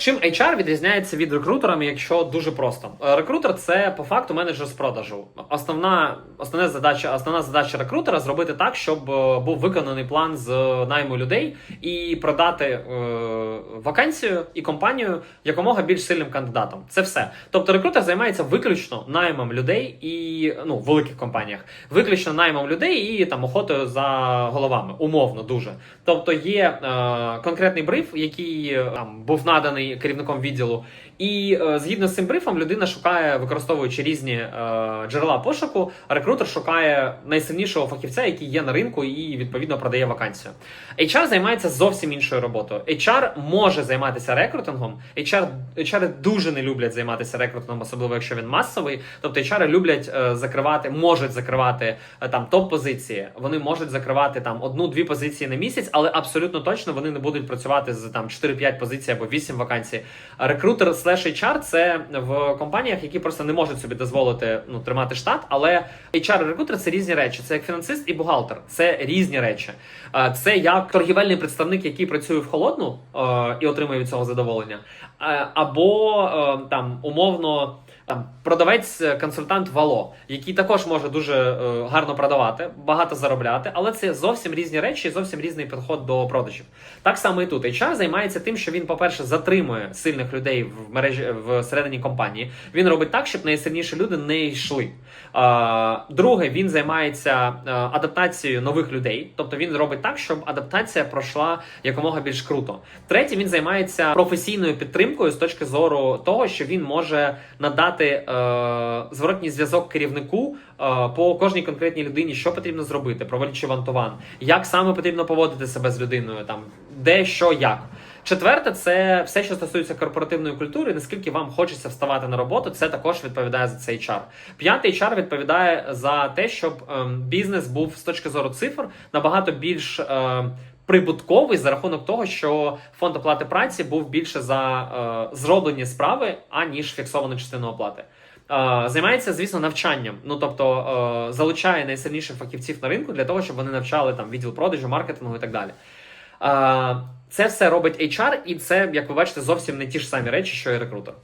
Чим HR відрізняється від рекрутерами, якщо дуже просто? Е, Рекрутер це по факту менеджер з продажу. Основна, основна задача, основна задача рекрутера зробити так, щоб е, був виконаний план з найму людей і продати е, вакансію і компанію якомога більш сильним кандидатам. Це все. Тобто рекрутер займається виключно наймом людей і ну в великих компаніях, виключно наймом людей і там охотою за головами, умовно дуже. Тобто є е, конкретний бриф, який е, там був наданий керівником відділу, і е, згідно з цим брифом людина шукає, використовуючи різні е, джерела пошуку, рекрутер шукає найсильнішого фахівця, який є на ринку, і відповідно продає вакансію. HR займається зовсім іншою роботою. HR може займатися рекрутингом. HR, HR дуже не люблять займатися рекрутингом, особливо якщо він масовий. Тобто HR люблять е, закривати, можуть закривати там топ-позиції. Вони можуть закривати там одну-дві позиції на місяць, але абсолютно точно вони не будуть працювати з там 4-5 позицій або 8 вакансій. А Рекрутер слеш HR це в компаніях, які просто не можуть собі дозволити ну тримати штат. Але HR і рекрутер це різні речі. Це як фінансист і бухгалтер. Це різні речі. Це як торгівельний представник, який працює в холодну і отримує від цього задоволення, або там умовно. Там продавець, е, консультант Вало, який також може дуже е, гарно продавати, багато заробляти, але це зовсім різні речі, зовсім різний підход до продажів. Так само і тут. HR займається тим, що він, по-перше, затримує сильних людей в мережі в середині компанії. Він робить так, щоб найсильніші люди не йшли. Друге, він займається е, адаптацією нових людей, тобто він робить так, щоб адаптація пройшла якомога більш круто. Третє, він займається професійною підтримкою з точки зору того, що він може надати е, зворотній зв'язок керівнику е, по кожній конкретній людині, що потрібно зробити, проводячи вантуван, як саме потрібно поводити себе з людиною, там де що як. Четверте, це все, що стосується корпоративної культури. Наскільки вам хочеться вставати на роботу, це також відповідає за цей HR. П'ятий HR відповідає за те, щоб ем, бізнес був з точки зору цифр набагато більш. ем, Прибутковий за рахунок того, що фонд оплати праці був більше за е, зроблені справи, аніж фіксовану частину оплати. Е, займається, звісно, навчанням. Ну тобто е, залучає найсильніших фахівців на ринку для того, щоб вони навчали там відділ продажу, маркетингу і так далі. Е, це все робить HR, і це, як ви бачите, зовсім не ті ж самі речі, що і рекрутер.